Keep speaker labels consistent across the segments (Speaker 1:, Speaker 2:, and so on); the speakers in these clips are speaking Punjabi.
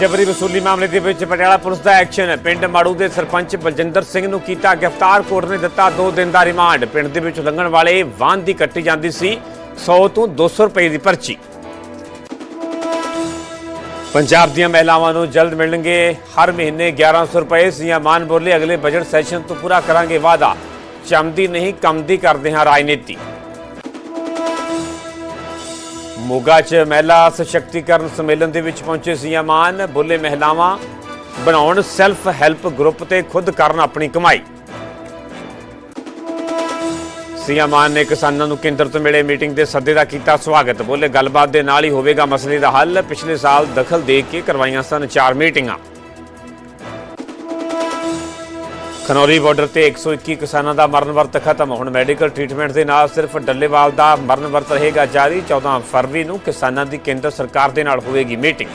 Speaker 1: ਜਬਰੀ ਵਸੂਲੀ ਮਾਮਲੇ ਦੇ ਵਿੱਚ ਪਟਿਆਲਾ ਪੁਲਿਸ ਦਾ ਐਕਸ਼ਨ। ਪਿੰਡ ਮਾੜੂ ਦੇ ਸਰਪੰਚ ਬਲਜਿੰਦਰ ਸਿੰਘ ਨੂੰ ਕੀਤਾ ਗ੍ਰਿਫਤਾਰ, ਕੋਰਟ ਨੇ ਦਿੱਤਾ 2 ਦਿਨ ਦਾ ਰਿਮਾਂਡ। ਪਿੰਡ ਦੇ ਵਿੱਚ ਲੰਘਣ ਵਾਲੇ ਵਾਹਨ ਦੀ ਕੱਟੀ ਜਾਂਦੀ ਸੀ 100 ਤੋਂ 200 ਰੁਪਏ ਦੀ ਪਰਚੀ। ਪੰਜਾਬ ਦੀਆਂ ਮਹਿਲਾਵਾਂ ਨੂੰ ਜਲਦ ਮਿਲਣਗੇ। ਹਰ ਮਹੀਨੇ 1100 ਰੁਪਏ ਸੀਐਮ ਮਾਨ ਬੋਲੇ। ਅਗਲੇ ਬਜਟ ਸੈਸ਼ਨ ਤੋਂ ਪੂਰਾ ਕਰਾਂਗੇ ਵਾਅਦਾ। ਚਮਦੀ ਨਹੀਂ ਕਮਦੀ ਕਰਦੇ ਹਾਂ ਰਾਜਨੀਤੀ। ਮੋਗਾ 'ਚ ਮਹਿਲਾ ਸਸ਼ਕਤੀਕਰਨ ਸੰਮੇਲਨ ਦੇ ਵਿੱਚ ਪਹੁੰਚੇ ਸੀਐਮ ਮਾਨ ਬੋਲੇ ਮਹਿਲਾਵਾਂ ਬਣਾਉਣ ਸੈਲਫ ਹੈਲਪ ਗਰੁੱਪ ਤੇ ਖੁਦ ਕਰਨ ਆਪਣੀ ਕਮਾਈ। ਸੀਐਮ ਮਾਨ ਨੇ ਕਿਸਾਨਾਂ ਨੂੰ ਕੇਂਦਰ ਤੋਂ ਮਿਲੇ ਮੀਟਿੰਗ ਦੇ ਸੱਦੇ ਦਾ ਕੀਤਾ ਸਵਾਗਤ। ਬੋਲੇ, ਗੱਲਬਾਤ ਦੇ ਨਾਲ ਹੀ ਹੋਵੇਗਾ ਮਸਲੇ ਦਾ ਹੱਲ। ਪਿਛਲੇ ਸਾਲ ਦਖਲ ਦੇ ਕੇ ਕਰਵਾਈਆਂ ਸਨ ਚਾਰ ਮੀਟਿੰਗਾਂ। ਖਨੌਰੀ ਬਾਰਡਰ ਤੇ 121 ਕਿਸਾਨਾਂ ਦਾ ਮਰਨ ਵਰਤ ਖਤਮ। ਹੁਣ ਮੈਡੀਕਲ ਟ੍ਰੀਟਮੈਂਟ ਦੇ ਨਾਲ ਸਿਰਫ ਡੱਲੇਵਾਲ ਦਾ ਮਰਨ ਵਰਤ ਰਹੇਗਾ ਜਾਰੀ। 14 ਫਰਵਰੀ ਨੂੰ ਕਿਸਾਨਾਂ ਦੀ ਕੇਂਦਰ ਸਰਕਾਰ ਦੇ ਨਾਲ ਹੋਵੇਗੀ meeting.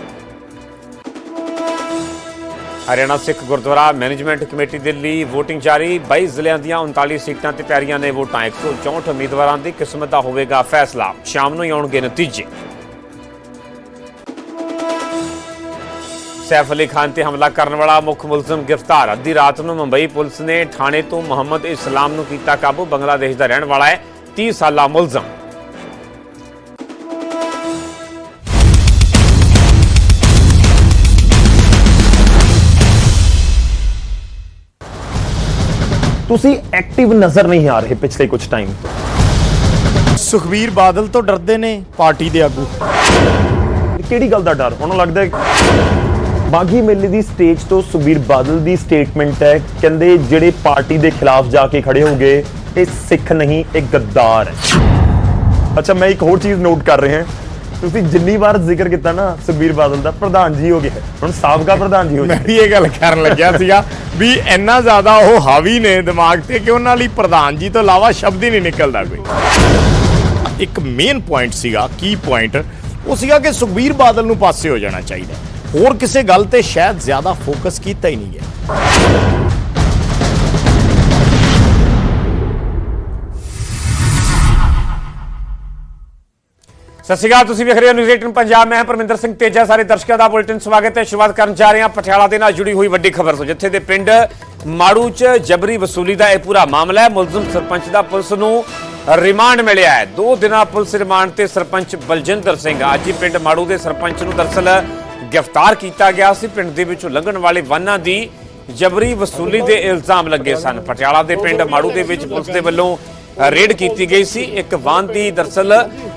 Speaker 1: Haryana Sikh Gurdwara management committee ਦੇ ਲਈ VOTING ਜਾਰੀ। 22 ਜ਼ਿਲ੍ਹਿਆਂ ਦੀਆਂ 39 ਸੀਟਾਂ ਤੇ ਪੈਰੀਆਂ ਨੇ ਵੋਟਾਂ। 164 ਉਮੀਦਵਾਰਾਂ ਦੀ ਕਿਸਮਤ ਦਾ ਹੋਵੇਗਾ ਫੈਸਲਾ। ਸ਼ਾਮ ਨੂੰ ਹੀ ਆਉਣਗੇ ਨਤੀਜੇ। ਸੈਫ ਅਲੀ ਖਾਨ ਤੇ ਹਮਲਾ ਕਰਨ ਵਾਲਾ ਮੁੱਖ ਮੁਲਜ਼ਮ ਗ੍ਰਿਫਤਾਰ। ਅੱਧੀ ਰਾਤ ਨੂੰ ਮੁੰਬਈ ਪੁਲਿਸ ਨੇ ਥਾਣੇ ਤੋਂ ਮੁਹੰਮਦ ਇਸਲਾਮ ਨੂੰ ਕੀਤਾ ਕਾਬੂ। ਬੰਗਲਾਦੇਸ਼ ਦਾ ਰਹਿਣ ਵਾਲਾ ਹੈ 30 ਸਾਲਾ ਮੁਲਜ਼ਮ।
Speaker 2: ਤੁਸੀਂ ਐਕਟਿਵ ਨਜ਼ਰ ਨਹੀਂ ਆ ਰਹੇ ਪਿਛਲੇ ਕੁਝ ਟਾਈਮ ਤੋਂ।
Speaker 3: ਸੁਖਬੀਰ ਬਾਦਲ ਤੋਂ ਡਰਦੇ ਨੇ ਪਾਰਟੀ ਦੇ ਆਗੂ।
Speaker 2: ਕਿਹੜੀ ਗੱਲ ਦਾ ਡਰ? ਉਹਨਾਂ ਲੱਗਦਾ ਹੈ ਬਾਗੀ ਮੇਲੇ ਦੀ ਸਟੇਜ ਤੋਂ ਸੁਖਬੀਰ ਬਾਦਲ ਦੀ ਸਟੇਟਮੈਂਟ ਹੈ ਕਹਿੰਦੇ ਜਿਹੜੇ ਪਾਰਟੀ ਦੇ ਖਿਲਾਫ ਜਾ ਕੇ ਖੜੇ ਹੋਗੇ ਇਹ ਸਿੱਖ ਨਹੀਂ ਇਹ ਗੱਦਾਰ ਹੈ। ਅੱਛਾ ਮੈਂ ਇੱਕ ਹੋਰ ਚੀਜ਼ ਨੋਟ ਕਰ ਰਿਹਾ ਤੁਸੀਂ ਜਿੰਨੀ ਵਾਰ ਜ਼ਿਕਰ ਕੀਤਾ ਨਾ ਸੁਖਬੀਰ ਬਾਦਲ ਦਾ ਪ੍ਰਧਾਨ ਜੀ ਹੋ ਗਿਆ ਹੁਣ ਸਾਬਕਾ ਪ੍ਰਧਾਨ ਜੀ ਹੋ
Speaker 3: ਮੈਂ
Speaker 2: ਗਏ।
Speaker 3: ਵੀ ਇਹ ਗੱਲ ਕਰਨ ਲੱਗਿਆ ਸੀਗਾ ਵੀ ਇੰਨਾ ਜ਼ਿਆਦਾ ਉਹ ਹਾਵੀ ਨੇ ਦਿਮਾਗ ਤੇ ਕਿ ਉਹਨਾਂ ਲਈ ਪ੍ਰਧਾਨ ਜੀ ਤੋਂ ਇਲਾਵਾ ਸ਼ਬਦ ਹੀ ਨਹੀਂ ਨਿਕਲਦਾ ਕੋਈ। ਇੱਕ ਮੇਨ ਪੁਆਇੰਟ ਸੀਗਾ ਕੀ ਪੁਆਇੰਟ ਉਹ ਸੀਗਾ ਕਿ ਸੁਖਬੀਰ ਬਾਦਲ ਨੂੰ ਪਾਸੇ ਹੋ ਜਾਣਾ ਚਾਹੀਦਾ। ਹੋਰ ਕਿਸੇ ਗੱਲ ਤੇ ਸ਼ਾਇਦ ਜ਼ਿਆਦਾ ਫੋਕਸ ਕੀਤਾ ਹੀ ਨਹੀਂ ਗਿਆ।
Speaker 1: ਸਤਿ ਸ਼੍ਰੀ ਅਕਾਲ, ਤੁਸੀਂ ਵੇਖ ਰਹੇ ਹੋ ਨਿਊਜ਼ 18 ਪੰਜਾਬ। ਮੈਂ ਪਰਮਿੰਦਰ ਸਿੰਘ ਤੇਜਾ। ਸਾਰੇ ਦਰਸ਼ਕਾਂ ਦਾ ਬੁਲੇਟਿਨ ਸਵਾਗਤ ਹੈ। ਸ਼ੁਰੂਆਤ ਕਰਨ ਜਾ ਰਹੇ ਹਾਂ ਪਟਿਆਲਾ ਦੇ ਨਾਲ ਜੁੜੀ ਹੋਈ ਵੱਡੀ ਖਬਰ ਤੋਂ, ਜਿੱਥੇ ਦੇ ਪਿੰਡ ਮਾੜੂ 'ਚ ਜਬਰੀ ਵਸੂਲੀ ਦਾ ਇਹ ਪੂਰਾ ਮਾਮਲਾ ਹੈ। ਮੁਲਜ਼ਮ ਸਰਪੰਚ ਦਾ ਪੁਲਿਸ ਨੂੰ ਰਿਮਾਂਡ ਮਿਲਿਆ ਹੈ। ਦੋ ਦਿਨਾਂ ਪੁਲਿਸ ਰਿਮਾਂਡ ਤੇ ਸਰਪੰਚ ਬਲਜਿੰਦਰ ਸਿੰਘ, ਅੱਜ ਹੀ ਪਿੰਡ ਮਾੜੂ ਦੇ ਸਰਪੰਚ ਨੂੰ ਦਰਸਲ ਗ੍ਰਿਫਤਾਰ ਕੀਤਾ ਗਿਆ ਸੀ। ਪਿੰਡ ਦੇ ਵਿੱਚੋਂ ਲੰਘਣ ਵਾਲੇ ਵਾਹਨਾਂ ਦੀ ਜਬਰੀ ਵਸੂਲੀ ਦੇ ਇਲਜ਼ਾਮ ਲੱਗੇ ਸਨ। ਪਟਿਆਲਾ ਦੇ ਪਿੰਡ ਮਾੜੂ ਦੇ ਵਿੱਚ ਪੁਲਿਸ ਦੇ ਵੱਲੋਂ ਰੇਡ ਕੀਤੀ ਗਈ ਸੀ। ਇੱਕ ਵਾਹਨ ਦੀ ਦਰਸਲ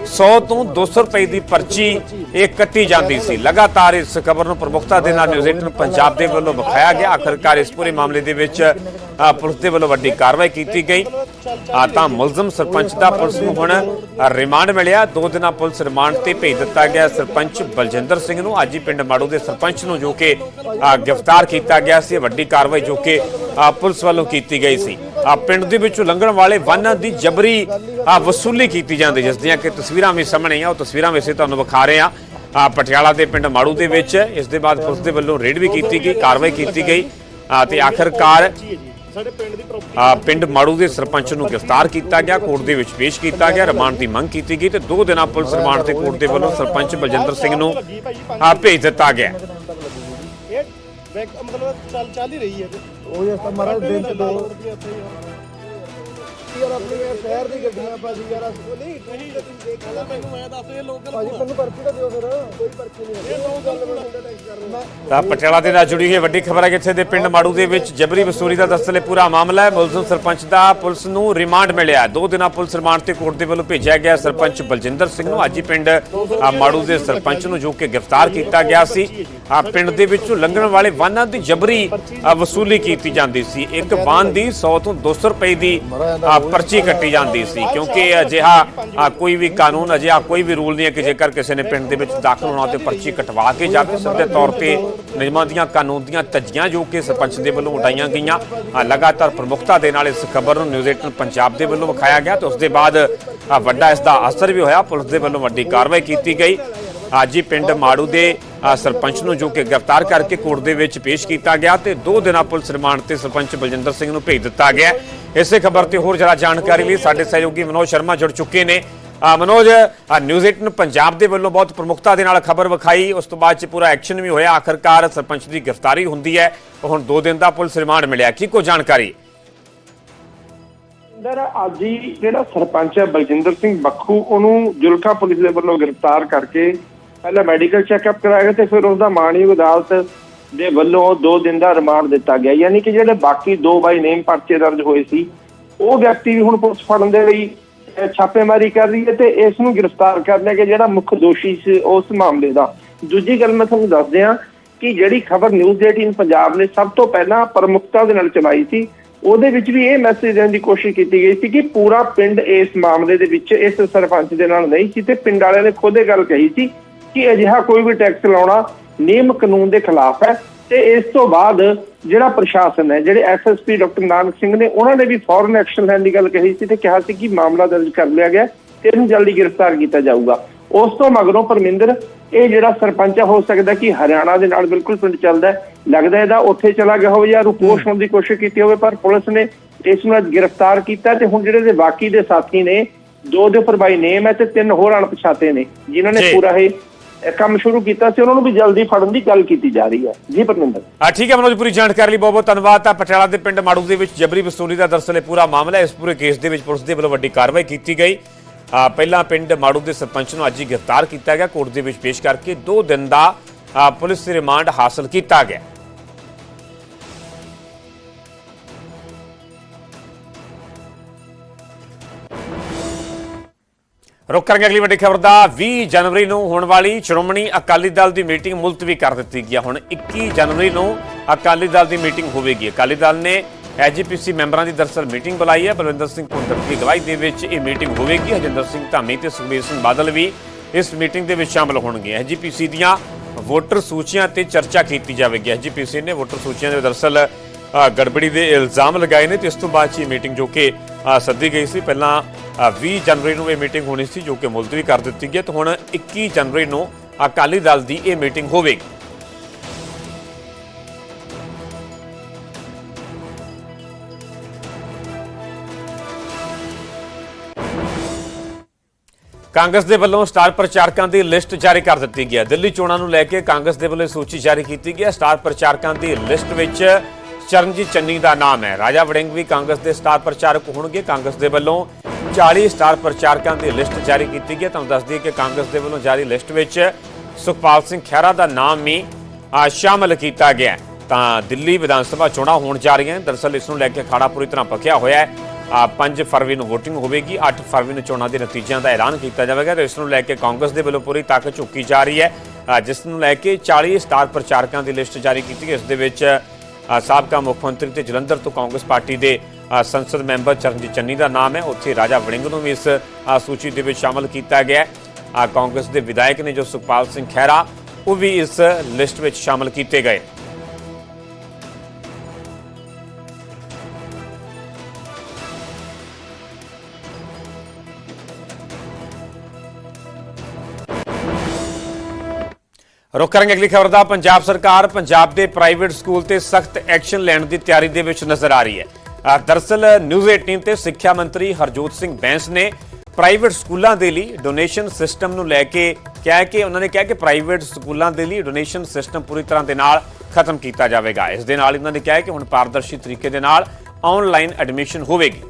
Speaker 1: 100 ਤੋਂ 200 ਰੁਪਏ ਦੀ ਪਰਚੀ ਇਹ ਕੱਟੀ ਜਾਂਦੀ ਸੀ। ਲਗਾਤਾਰ ਇਸ ਖਬਰ ਨੂੰ ਪ੍ਰਮੁਖਤਾ ਦੇ ਨਾਲ ਨਿਊਜ਼ 18 ਪੰਜਾਬ ਦੇ ਵੱਲੋਂ ਵਿਖਾਇਆ ਗਿਆ। ਆਖਰਕਾਰ ਇਸ ਪੂਰੇ ਮਾਮਲੇ ਦੇ ਵਿੱਚ ਪੁਲਿਸ ਦੇ ਵੱਲੋਂ ਵੱਡੀ ਕਾਰਵਾਈ ਕੀਤੀ ਗਈ। ਆ ਤਾਂ ਮੁਲਜ਼ਮ ਸਰਪੰਚ ਦਾ ਪੁਲਿਸ ਨੂੰ ਹੁਣ ਰਿਮਾਂਡ ਮਿਲਿਆ। ਦੋ ਦਿਨਾਂ ਪੁਲਿਸ ਰਿਮਾਂਡ ਤੇ ਭੇਜ ਦਿੱਤਾ ਗਿਆ। ਸਰਪੰਚ ਬਲਜਿੰਦਰ ਸਿੰਘ ਨੂੰ ਅੱਜ ਹੀ ਪਿੰਡ ਮਾੜੂ ਦੇ ਸਰਪੰਚ ਨੂੰ ਜੋ ਕਿ ਗ੍ਰਿਫਤਾਰ ਕੀਤਾ ਗਿਆ ਸੀ। ਵੱਡੀ ਕਾਰਵਾਈ ਜੋ ਕਿ ਪੁਲਿਸ ਵੱਲੋਂ ਕੀਤੀ ਗਈ ਸੀ। ਪਿੰਡ ਦੇ ਵਿੱਚੋਂ ਲੰਘਣ ਵਾਲੇ ਵਾਹਨਾਂ ਦੀ ਜਬਰੀ ਵਸੂਲੀ ਕੀਤੀ ਜਾਂਦੀ, ਜਿਸ ਦੀਆਂ ਕਿ ਤਸਵੀਰਾਂ ਵੀ ਸਾਹਮਣੇ ਆ ਉਹ ਤਸਵੀਰਾਂ ਵੀ ਅਸੀਂ ਤੁਹਾਨੂੰ ਵਿਖਾ ਰਹੇ ਆ ਪਟਿਆਲਾ ਦੇ ਪਿੰਡ ਮਾੜੂ ਦੇ ਵਿੱਚ, ਇਸ ਦੇ ਬਾਅਦ ਪੁਲਿਸ ਦੇ ਵੱਲੋਂ ਰੇਡ ਵੀ ਕੀਤੀ ਗਈ, ਕਾਰਵਾਈ ਕੀਤੀ ਗਈ ਤੇ ਆਖਰਕਾਰ ਪਿੰਡ ਮਾੜੂ ਦੇ ਸਰਪੰਚ ਨੂੰ ਗ੍ਰਿਫਤਾਰ ਕੀਤਾ ਗਿਆ, ਕੋਰਟ ਦੇ ਵਿੱਚ ਪੇਸ਼ ਕੀਤਾ ਗਿਆ, ਰਿਮਾਂਡ ਦੀ ਮੰਗ ਕੀਤੀ ਗਈ ਤੇ ਦੋ ਦਿਨਾਂ ਪੁਲਿਸ ਰਿਮਾਂਡ ਤੇ ਕੋਰਟ ਦੇ ਵੱਲੋਂ ਸਰਪੰਚ ਬਲਜਿੰਦਰ ਸਿੰਘ ਨੂੰ ਭੇਜ ਦਿੱਤਾ ਗਿਆ।
Speaker 4: ਇਹ ਮਤਲਬ ਚੱਲ ਚੱਲ ਹੀ ਰਹੀ ਹੈ।
Speaker 5: ਉਹ ਯਾਰ ਮਹਾਰਾਜ ਦਿਨ ਚ ਦੋ। ਯਾਰ ਆਪਣੀ ਇਹ ਸ਼ਹਿਰ ਦੀ ਗੱਡੀਆਂ ਭਾਜੀ ਯਾਰ ਨਹੀਂ ਨਹੀਂ ਤੁਸੀਂ ਦੇਖ ਲੈ
Speaker 4: ਮੈਨੂੰ ਮੈਂ ਦੱਸ ਇਹ ਲੋਕਲ
Speaker 5: ਭਾਜੀ ਮੈਨੂੰ ਪਰਚੀ ਤਾਂ ਦਿਓ ਫਿਰ ਕੋਈ ਪਰਚੀ ਨਹੀਂ ਹੈ ਇਹ ਗੱਲ ਮੈਂ ਤੁਹਾਡਾ ਟੈਕਸ ਕਰ ਰਿਹਾ
Speaker 1: ਤਾਂ ਪਟਿਆਲਾ ਦੇ ਨਾਲ ਜੁੜੀ ਹੋਈ ਵੱਡੀ ਖਬਰ ਹੈ ਕਿ ਇੱਥੇ ਦੇ ਪਿੰਡ ਮਾੜੂ ਦੇ ਵਿੱਚ ਜਬਰੀ ਵਸੂਲੀ ਦਾ ਦਸਤਲੇ ਪੂਰਾ ਮਾਮਲਾ ਹੈ। ਮੁਲਜ਼ਮ ਸਰਪੰਚ ਦਾ ਪੁਲਿਸ ਨੂੰ ਰਿਮਾਂਡ ਮਿਲਿਆ। ਦੋ ਦਿਨਾਂ ਪੁਲਿਸ ਰਿਮਾਂਡ ਤੇ ਕੋਰਟ ਦੇ ਵੱਲੋਂ ਭੇਜਿਆ ਗਿਆ। ਸਰਪੰਚ ਬਲਜਿੰਦਰ ਸਿੰਘ ਨੂੰ ਅੱਜ ਹੀ ਪਿੰਡ ਮਾੜੂ ਦੇ ਸਰਪੰਚ ਨੂੰ ਜੋ ਕਿ ਗ੍ਰਿਫਤਾਰ ਕੀਤਾ ਗਿਆ ਸੀ। ਆ ਪਿੰਡ ਦੇ ਵਿੱਚੋਂ ਲੰਘਣ ਵਾਲੇ ਵਾਹਨਾਂ ਦੀ ਜਬਰੀ ਵਸੂਲੀ ਕੀਤੀ ਜਾਂਦੀ ਸੀ। ਇੱਕ ਵਾਹਨ ਦੀ 100 ਤੋਂ 200 ਰੁਪਏ ਦੀ ਪਰਚੀ ਕੱਟੀ ਜਾਂਦੀ ਸੀ, ਕਿਉਂਕਿ ਅਜਿਹਾ ਕੋਈ ਵੀ ਕਾਨੂੰਨ, ਅਜਿਹਾ ਕੋਈ ਵੀ ਰੂਲ ਨਹੀਂ ਹੈ ਕਿ ਜੇਕਰ ਕਿਸੇ ਨੇ ਪਿੰਡ ਦੇ ਵਿੱਚ ਦਾਖਲ ਹੋਣਾ ਤੇ ਪਰਚੀ ਕਟਵਾ ਕੇ ਜਾਵੇ ਸਿੱਧੇ ਤੌਰ ਤੇ ਨਿਯਮਾਂ ਦੀਆਂ ਕਾਨੂੰਨ ਦੀਆਂ ਧੱਜੀਆਂ ਜੋ ਕਿ ਸਰਪੰਚ ਦੇ ਵੱਲੋਂ ਉਡਾਈਆਂ ਗਈਆਂ ਲਗਾਤਾਰ ਪ੍ਰਮੁਖਤਾ ਦੇ ਨਾਲ ਇਸ ਖਬਰ ਨੂੰ ਨਿਊਜ਼ 18 ਪੰਜਾਬ ਦੇ ਵੱਲੋਂ ਵਿਖਾਇਆ ਗਿਆ ਤੇ ਉਸ ਦੇ ਬਾਅਦ ਵੱਡਾ ਇਸ ਦਾ ਅਸਰ ਵੀ ਹੋਇਆ। ਪੁਲਿਸ ਦੇ ਵੱਲੋਂ ਵੱਡੀ ਕਾਰਵਾਈ ਕੀਤੀ ਗਈ। ਅੱਜ ਹੀ ਪਿੰਡ ਮਾੜੂ ਦੇ ਸਰਪੰਚ ਨੂੰ ਜੋ ਕਿ ਗ੍ਰਿਫਤਾਰ ਕਰਕੇ ਕੋਰਟ ਦੇ ਵਿੱਚ ਪੇਸ਼ ਕੀਤਾ ਗਿਆ ਤੇ ਦੋ ਦਿਨਾਂ ਪੁਲਿਸ ਰਿਮਾਂਡ ਤੇ ਸਰਪੰਚ ਬਲਜਿੰਦਰ ਸਿੰਘ ਨੂੰ ਭੇਜ ਦਿੱਤਾ ਗਿਆ। ਇਸੇ ਖਬਰ ਤੇ ਹੋਰ ਜਰਾ ਜਾਣਕਾਰੀ ਲਈ ਸਾਡੇ ਸਹਿਯੋਗੀ ਮਨੋਜ ਸ਼ਰਮਾ ਜੁੜ ਚੁੱਕੇ ਨੇ। ਮਨੋਜ ਨਿਊਜ਼ 18 ਪੰਜਾਬ ਦੇ ਵੱਲੋਂ ਬਹੁਤ ਪ੍ਰਮੁਖਤਾ ਦੇ ਨਾਲ ਖਬਰ ਵਿਖਾਈ। ਉਸ ਤੋਂ ਬਾਅਦ ਚ ਪੂਰਾ ਐਕਸ਼ਨ ਵੀ ਹੋਇਆ। ਆਖਰਕਾਰ ਸਰਪੰਚ ਦੀ ਗ੍ਰਿਫਤਾਰੀ ਹੁੰਦੀ ਹੈ। ਹੁਣ 2 ਦਿਨ ਦਾ ਪੁਲਿਸ ਰਿਮਾਂਡ ਮਿਲਿਆ। ਕੀ ਕੋ ਜਾਣਕਾਰੀ?
Speaker 5: ਅੰਦਰ ਅੱਜ ਹੀ ਜਿਹੜਾ ਸਰਪੰਚ ਹੈ ਬਲਜਿੰਦਰ ਸਿੰਘ ਬੱਖੂ, ਉਹਨੂੰ ਜੁਲਕਾ ਪੁਲਿਸ ਦੇ ਵੱਲੋਂ ਗ੍ਰਿਫਤਾਰ ਕਰਕੇ ਪਹਿਲਾਂ ਮੈਡੀਕਲ ਚੈੱਕਅਪ ਕਰਾਇਆ ਤੇ ਫਿਰ ਉਸ ਦਾ ਮਾਣਯੋਗ ਅਦਾਲਤ ਦੇ ਵੱਲੋਂ 2 ਦਿਨ ਦਾ ਰਿਮਾਂਡ ਦਿੱਤਾ ਗਿਆ। ਯਾਨੀ ਕਿ ਜਿਹੜੇ ਬਾਕੀ ਦੋ ਬਾਈ ਨੇਮ ਪਰਚੇ ਦਰਜ ਹੋਏ ਸੀ, ਉਹ ਵਿਅਕਤੀ ਵੀ ਹੁਣ ਪੁਲਿਸ ਫੜਨ ਦੇ ਲਈ ਛਾਪੇਮਾਰੀ ਕਰ ਰਹੀ ਹੈ ਤੇ ਇਸ ਨੂੰ ਗ੍ਰਿਫਤਾਰ ਕਰ ਲਿਆ ਜਿਹੜਾ ਮੁੱਖ ਦੋਸ਼ੀ ਸੀ ਉਸ ਮਾਮਲੇ ਦਾ। ਦੂਜੀ ਗੱਲ ਮੈਂ ਤੁਹਾਨੂੰ ਦੱਸ ਦਿਆਂ ਕਿ ਜਿਹੜੀ ਖਬਰ ਨਿਊਜ਼ 18 ਪੰਜਾਬ ਨੇ ਸਭ ਤੋਂ ਪਹਿਲਾਂ ਪ੍ਰਮੁਖਤਾ ਦੇ ਨਾਲ ਚਲਾਈ ਸੀ, ਉਹਦੇ ਵਿੱਚ ਵੀ ਇਹ ਮੈਸੇਜ ਦੇਣ ਦੀ ਕੋਸ਼ਿਸ਼ ਕੀਤੀ ਗਈ ਸੀ ਕਿ ਪੂਰਾ ਪਿੰਡ ਇਸ ਮਾਮਲੇ ਦੇ ਵਿੱਚ ਇਸ ਸਰਪੰਚ ਦੇ ਨਾਲ ਨਹੀਂ ਸੀ ਤੇ ਪਿੰਡ ਵਾਲਿਆਂ ਨੇ ਖੁਦ ਇਹ ਗੱਲ ਕਹੀ ਸੀ ਕਿ ਅਜਿਹਾ ਕੋਈ ਵੀ ਟੈਕਸ ਲਾਉਣਾ ਨਿਯਮ ਕਾਨੂੰਨ ਦੇ ਖਿਲਾਫ ਹੈ ਤੇ ਇਸ ਤੋਂ ਬਾਅਦ ਜਿਹੜਾ ਪ੍ਰਸ਼ਾਸਨ ਹੈ ਜਿਹੜੇ ਐਸਐਸਪੀ ਡਾਕਟਰ ਨਾਨਕ ਸਿੰਘ ਨੇ ਉਹਨਾਂ ਨੇ ਵੀ ਫੌਰਨ ਐਕਸ਼ਨ ਲੈਣ ਦੀ ਗੱਲ ਕਹੀ ਸੀ ਤੇ ਕਿਹਾ ਸੀ ਕਿ ਮਾਮਲਾ ਦਰਜ ਕਰ ਲਿਆ ਗਿਆ ਤੇ ਇਹਨੂੰ ਜਲਦੀ ਗ੍ਰਿਫਤਾਰ ਕੀਤਾ ਜਾਊਗਾ ਉਸ ਤੋਂ ਮਗਰੋਂ ਪਰਮਿੰਦਰ ਇਹ ਜਿਹੜਾ ਸਰਪੰਚ ਹੋ ਸਕਦਾ ਕਿ ਹਰਿਆਣਾ ਦੇ ਨਾਲ ਬਿਲਕੁਲ ਪਿੰਡ ਚੱਲਦਾ ਹੈ। ਲੱਗਦਾ ਇਹਦਾ ਉੱਥੇ ਚਲਾ ਗਿਆ ਹੋਵੇ ਜਾਂ ਰੁਪੋਸ਼ ਹੋਣ ਦੀ ਕੋਸ਼ਿਸ਼ ਕੀਤੀ ਹੋਵੇ ਪਰ ਪੁਲਿਸ ਨੇ ਇਸ ਨੂੰ ਅੱਜ ਗ੍ਰਿਫਤਾਰ ਕੀਤਾ ਤੇ ਹੁਣ ਜਿਹੜੇ ਦੇ ਬਾਕੀ ਦੇ ਸਾਥੀ ਨੇ ਦੋ ਦੇ ਉੱਪਰ ਬਾਈ ਨੇਮ ਹੈ ਤੇ ਤਿੰਨ ਹੋਰ ਅਣਪਛਾਤੇ ਨੇ ਜਿਨ੍ਹਾਂ ਨੇ। ਪੂਰਾ ਇਹ ਕੰਮ ਸ਼ੁਰੂ ਕੀਤਾ ਸੀ, ਉਹਨਾਂ ਨੂੰ ਵੀ ਜਲਦੀ ਫੜਨ ਦੀ ਗੱਲ ਕੀਤੀ ਜਾ ਰਹੀ ਹੈ। ਜੀ ਪਰਮਿੰਦਰ।
Speaker 1: ਆ ਠੀਕ ਹੈ, ਮਨੋਜ ਪੂਰੀ ਜਾਣਕਾਰੀ ਲਈ ਬਹੁਤ ਬਹੁਤ ਧੰਨਵਾਦ। ਤਾਂ ਪਟਿਆਲਾ ਦੇ ਪਿੰਡ ਮਾੜੂ ਦੇ ਵਿੱਚ ਜਬਰੀ ਵਸੂਲੀ ਦਾ ਦਰਸਲ ਇਹ ਪੂਰਾ ਮਾਮਲਾ ਹੈ। ਇਸ ਪੂਰੇ ਕੇਸ ਦੇ ਵਿੱਚ ਪੁਲਿਸ ਦੇ ਵੱਲੋਂ ਵੱਡੀ ਕਾਰਵਾਈ ਕੀਤੀ ਗਈ। ਪਹਿਲਾਂ ਪਿੰਡ ਮਾੜੂ ਦੇ ਸਰਪੰਚ ਨੂੰ ਅੱਜ ਹੀ ਗ੍ਰਿਫਤਾਰ ਕੀਤਾ ਗਿਆ। ਕੋਰਟ ਦੇ ਵਿੱਚ ਪੇਸ਼ ਕਰਕੇ 2 ਦਿਨ ਦਾ ਪੁਲਿਸ ਰਿਮਾਂਡ ਹਾਸਲ ਕੀਤਾ ਗਿਆ। ਰੁਕ ਕਰਾਂਗੇ ਅਗਲੀ ਵੱਡੀ ਖਬਰ ਦਾ 20 ਜਨਵਰੀ ਨੂੰ ਹੋਣ ਵਾਲੀ ਸ਼੍ਰੋਮਣੀ ਅਕਾਲੀ ਦਲ ਦੀ ਮੀਟਿੰਗ ਮੁਲਤਵੀ ਕਰ ਦਿੱਤੀ ਗਈ ਹੈ ਹੁਣ 21 ਜਨਵਰੀ ਨੂੰ ਅਕਾਲੀ ਦਲ ਦੀ ਮੀਟਿੰਗ ਹੋਵੇਗੀ। ਅਕਾਲੀ ਦਲ ਨੇ ਐਜੀਪੀਸੀ ਮੈਂਬਰਾਂ ਦੀ ਦਰਸਲ ਮੀਟਿੰਗ ਬੁਲਾਈ ਹੈ ਬਲਵਿੰਦਰ ਸਿੰਘ ਭੁੰਦਰ ਦੀ ਅਗਵਾਈ ਦੇ ਵਿੱਚ ਇਹ ਮੀਟਿੰਗ ਹੋਵੇਗੀ। ਹਜਿੰਦਰ ਸਿੰਘ ਧਾਮੀ ਤੇ ਸੁਖਬੀਰ ਸਿੰਘ ਬਾਦਲ ਵੀ ਇਸ ਮੀਟਿੰਗ ਦੇ ਵਿੱਚ ਸ਼ਾਮਲ ਹੋਣਗੇ ਐਜੀਪੀਸੀ ਦੀਆਂ ਵੋਟਰ ਸੂਚੀਆਂ ਤੇ ਚਰਚਾ ਕੀਤੀ ਜਾਵੇਗੀ। ਐਜੀਪੀਸੀ ਨੇ ਵੋਟਰ ਸੂਚੀਆਂ ਦੇ ਦਰਸਲ ਗੜਬੜੀ ਦੇ ਇਲਜ਼ਾਮ ਲਗਾਏ ਨੇ ਤੇ ਇਸ ਤੋਂ ਬਾਅਦ 'ਚ ਇਹ ਮੀਟਿੰਗ ਜੋ ਕਿ ਸੱਦੀ ਗਈ ਸੀ। ਪਹਿਲਾਂ 20 ਜਨਵਰੀ ਨੂੰ ਇਹ ਮੀਟਿੰਗ ਹੋਣੀ ਸੀ ਜੋ ਕਿ ਮੁਲਤਵੀ ਕਰ ਦਿੱਤੀ ਗਈ ਹੈ। ਤੇ ਹੁਣ 21 ਜਨਵਰੀ ਨੂੰ ਅਕਾਲੀ ਦਲ ਦੀ ਇਹ ਮੀਟਿੰਗ ਹੋਵੇਗੀ। ਕਾਂਗਰਸ ਦੇ ਵੱਲੋਂ ਸਟਾਰ ਪ੍ਰਚਾਰਕਾਂ ਦੀ ਲਿਸਟ ਜਾਰੀ ਕਰ ਦਿੱਤੀ ਗਈ ਹੈ। ਦਿੱਲੀ ਚੋਣਾਂ ਨੂੰ ਲੈ ਕੇ ਕਾਂਗਰਸ ਦੇ ਵੱਲੋਂ ਇਹ ਸੂਚੀ ਜਾਰੀ ਕੀਤੀ ਗਈ ਹੈ। ਸਟਾਰ ਪ੍ਰਚਾਰਕਾਂ ਦੀ ਲਿਸਟ ਵਿੱਚ ਚਰਨਜੀਤ ਚੰਨੀ ਦਾ ਨਾਮ ਹੈ। ਰਾਜਾ ਵੜਿੰਗ ਵੀ ਕਾਂਗਰਸ ਦੇ ਸਟਾਰ ਪ੍ਰਚਾਰਕ ਹੋਣਗੇ। ਕਾਂਗਰਸ ਦੇ ਵੱਲੋਂ 40 ਸਟਾਰ ਪ੍ਰਚਾਰਕਾਂ ਦੀ ਲਿਸਟ ਜਾਰੀ ਕੀਤੀ ਗਈ ਹੈ। ਤੁਹਾਨੂੰ ਦੱਸ ਦਈਏ ਕਿ ਕਾਂਗਰਸ ਦੇ ਵੱਲੋਂ ਜਾਰੀ ਲਿਸਟ ਵਿੱਚ ਸੁਖਪਾਲ ਸਿੰਘ ਖਹਿਰਾ ਦਾ ਨਾਮ ਵੀ ਆ, ਸ਼ਾਮਲ ਕੀਤਾ ਗਿਆ ਤਾਂ ਦਿੱਲੀ ਵਿਧਾਨ ਸਭਾ ਚੋਣਾਂ ਹੋਣ ਜਾ ਰਹੀਆਂ ਹਨ ਦਰਅਸਲ ਇਸ ਨੂੰ ਲੈ ਕੇ ਅਖਾੜਾ ਪੂਰੀ ਤਰ੍ਹਾਂ ਪੱਕਿਆ ਹੋਇਆ ਹੈ। 5 ਫਰਵਰੀ ਨੂੰ VOTING ਹੋਵੇਗੀ। 8 ਫਰਵਰੀ ਨੂੰ ਚੋਣਾਂ ਦੇ ਨਤੀਜਿਆਂ ਦਾ ਐਲਾਨ ਕੀਤਾ ਜਾਵੇਗਾ ਤੇ ਇਸ ਨੂੰ ਲੈ ਕੇ ਕਾਂਗਰਸ ਦੇ ਵੱਲੋਂ ਪੂਰੀ ਤਾਕਤ ਝੁੱਕੀ ਜਾ ਰਹੀ ਹੈ। ਜਿਸ ਨੂੰ ਲੈ ਕੇ 40 ਸਟਾਰ ਪ੍ਰਚਾਰਕਾਂ ਦੀ ਲਿਸਟ ਜਾਰੀ ਕੀਤੀ ਗਈ। ਇਸ ਦੇ ਵਿੱਚ ਸਾਬਕਾ ਮੁੱਖ ਮੰਤਰੀ ਤੇ ਜਲੰਧਰ ਤੋਂ ਕਾਂਗਰਸ ਪਾਰਟੀ ਦੇ ਸੰਸਦ ਮੈਂਬਰ ਚਰਨਜੀਤ ਚੰਨੀ ਦਾ ਨਾਮ ਹੈ। ਉੱਥੇ ਰਾਜਾ ਵੜਿੰਗ ਨੂੰ ਵੀ ਇਸ ਸੂਚੀ ਦੇ ਵਿੱਚ ਸ਼ਾਮਲ ਕੀਤਾ ਗਿਆ ਹੈ। ਕਾਂਗਰਸ ਦੇ ਵਿਧਾਇਕ ਨੇ ਜੋ ਸੁਖਪਾਲ ਸਿੰਘ ਖਹਿਰਾ, ਉਹ ਵੀ ਇਸ ਲਿਸਟ ਵਿੱਚ ਸ਼ਾਮਲ ਕੀਤੇ ਗਏ। ਰੁਕ ਕਰਾਂਗੇ ਅਗਲੀ ਖਬਰ ਦਾ ਪੰਜਾਬ ਸਰਕਾਰ ਪੰਜਾਬ ਦੇ ਪ੍ਰਾਈਵੇਟ ਸਕੂਲ ਤੇ ਸਖਤ ਐਕਸ਼ਨ ਲੈਣ ਦੀ ਤਿਆਰੀ ਦੇ ਵਿੱਚ ਨਜ਼ਰ ਆ ਰਹੀ ਹੈ। ਅਹ ਨਿਊਜ਼ 18 ਤੇ ਸਿੱਖਿਆ ਮੰਤਰੀ ਹਰਜੋਤ ਸਿੰਘ ਬੈਂਸ ਨੇ ਪ੍ਰਾਈਵੇਟ ਸਕੂਲਾਂ ਦੇ ਲਈ ਡੋਨੇਸ਼ਨ ਸਿਸਟਮ ਨੂੰ ਲੈ ਕੇ ਕਿਹਾ ਕਿ ਉਹਨਾਂ ਨੇ ਕਿਹਾ ਕਿ ਪ੍ਰਾਈਵੇਟ ਸਕੂਲਾਂ ਦੇ ਲਈ ਡੋਨੇਸ਼ਨ ਸਿਸਟਮ ਪੂਰੀ ਤਰ੍ਹਾਂ ਦੇ ਨਾਲ ਖਤਮ ਕੀਤਾ ਜਾਵੇਗਾ। ਇਸ ਦੇ ਨਾਲ ਇਹਨਾਂ ਨੇ ਕਿਹਾ ਕਿ ਹੁਣ ਪਾਰਦਰਸ਼ੀ ਤਰੀਕੇ ਦੇ ਨਾਲ ਆਨਲਾਈਨ ਐਡਮਿਸ਼ਨ ਹੋਵੇਗੀ।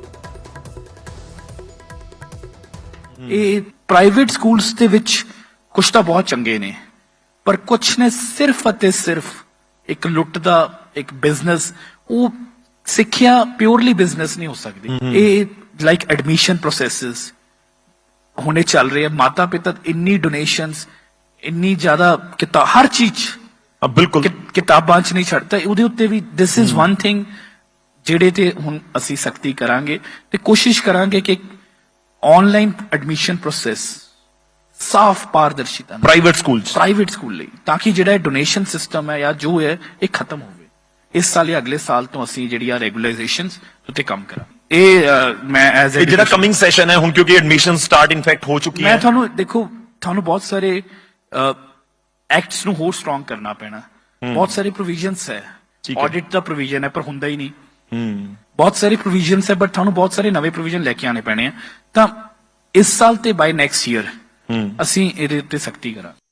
Speaker 6: ਇਹ ਪ੍ਰਾਈਵੇਟ ਸਕੂਲਸ ਦੇ ਵਿੱਚ ਕੁਝ ਤਾਂ ਬਹੁਤ ਚੰਗੇ ਨੇ। ਪਰ ਕੁਝ ਨੇ ਸਿਰਫ ਅਤੇ ਸਿਰਫ ਇੱਕ ਲੁੱਟ ਦਾ ਇੱਕ ਬਿਜ਼ਨਸ ਉਹ ਸਿੱਖਿਆ ਪਿਓਰਲੀ ਬਿਜ਼ਨਸ ਨਹੀਂ ਹੋ ਸਕਦੀ। ਇਹ ਲਾਈਕ ਐਡਮਿਸ਼ਨ ਪ੍ਰੋਸੈਸਸ ਹੁਣੇ ਚੱਲ ਰਹੇ ਆ। ਮਾਤਾ ਪਿਤਾ ਇੰਨੀ ਡੋਨੇਸ਼ਨਸ ਇੰਨੀ ਜ਼ਿਆਦਾ ਕਿਤਾ ਹਰ ਚੀਜ਼
Speaker 2: ਬਿਲਕੁਲ।
Speaker 6: ਕਿਤਾਬਾਂ 'ਚ ਨਹੀਂ ਛੱਡਦਾ। ਉਹਦੇ ਉੱਤੇ ਵੀ ਦਿਸ ਇਜ਼ ਵਨ ਥਿੰਗ ਜਿਹੜੇ ਤੇ ਹੁਣ ਅਸੀਂ ਸਖਤੀ ਕਰਾਂਗੇ ਤੇ ਕੋਸ਼ਿਸ਼ ਕਰਾਂਗੇ ਕਿ ਆਨਲਾਈਨ ਐਡਮਿਸ਼ਨ ਪ੍ਰੋਸੈਸ ਸਾਫ਼ ਪਾਰਦਰਸ਼ਿਤਾ ਨਾਲ।
Speaker 2: ਪ੍ਰਾਈਵੇਟ ਸਕੂਲਸ
Speaker 6: ਪ੍ਰਾਈਵੇਟ ਸਕੂਲ ਲਈ ਤਾਂ ਕਿ ਜਿਹੜਾ ਡੋਨੇਸ਼ਨ ਸਿਸਟਮ ਹੈ ਜਾਂ ਜੋ ਹੈ ਇਹ ਖਤਮ ਹੋਵੇ। ਇਸ ਸਾਲ ਜਾਂ ਅਗਲੇ ਸਾਲ ਤੋਂ ਅਸੀਂ ਜਿਹੜੀ ਆ ਰੈਗੂਲਰਾਈਜੇਸ਼ਨਸ ਉੱਤੇ ਕੰਮ ਕਰਾਂਗੇ। ਇਹ ਮੈਂ ਐਜ਼
Speaker 2: ਇਹ ਜਿਹੜਾ ਕਮਿੰਗ ਸੈਸ਼ਨ ਹੈ ਹੁਣ ਕਿਉਂਕਿ ਐਡਮਿਸ਼ਨ ਸਟਾਰਟ ਇਨਫੈਕਟ ਹੋ ਚੁੱਕੀ
Speaker 6: ਮੈਂ
Speaker 2: ਹੈ।
Speaker 6: ਤੁਹਾਨੂੰ ਦੇਖੋ ਤੁਹਾਨੂੰ ਬਹੁਤ ਸਾਰੇ ਐਕਟਸ ਨੂੰ ਹੋਰ ਸਟਰੋਂਗ ਕਰਨਾ ਪੈਣਾ। ਬਹੁਤ ਸਾਰੇ ਪ੍ਰੋਵੀਜ਼ਨਸ ਹੈ।
Speaker 2: ਹੈ।
Speaker 6: ਆਡਿਟ ਦਾ ਪ੍ਰੋਵੀਜ਼ਨ ਹੈ ਪਰ ਹੁੰਦਾ ਹੀ ਨਹੀਂ। ਬਹੁਤ ਸਾਰੇ ਪ੍ਰੋਵੀਜ਼ਨਸ ਹੈ ਬਟ ਤੁਹਾਨੂੰ ਬਹੁਤ ਸਾਰੇ ਨਵੇਂ ਪ੍ਰੋਵੀਜ਼ਨ ਲੈ ਕੇ ਆਣੇ ਪੈਣੇ ਆ। ਤਾਂ ਇਸ ਸਾਲ ਤੇ ਬਾਈ ਨੈਕਸਟ ਈਅਰ ਅਸੀਂ ਇਹਦੇ ਉੱਤੇ ਸਖਤੀ ਕਰਾਂਗੇ।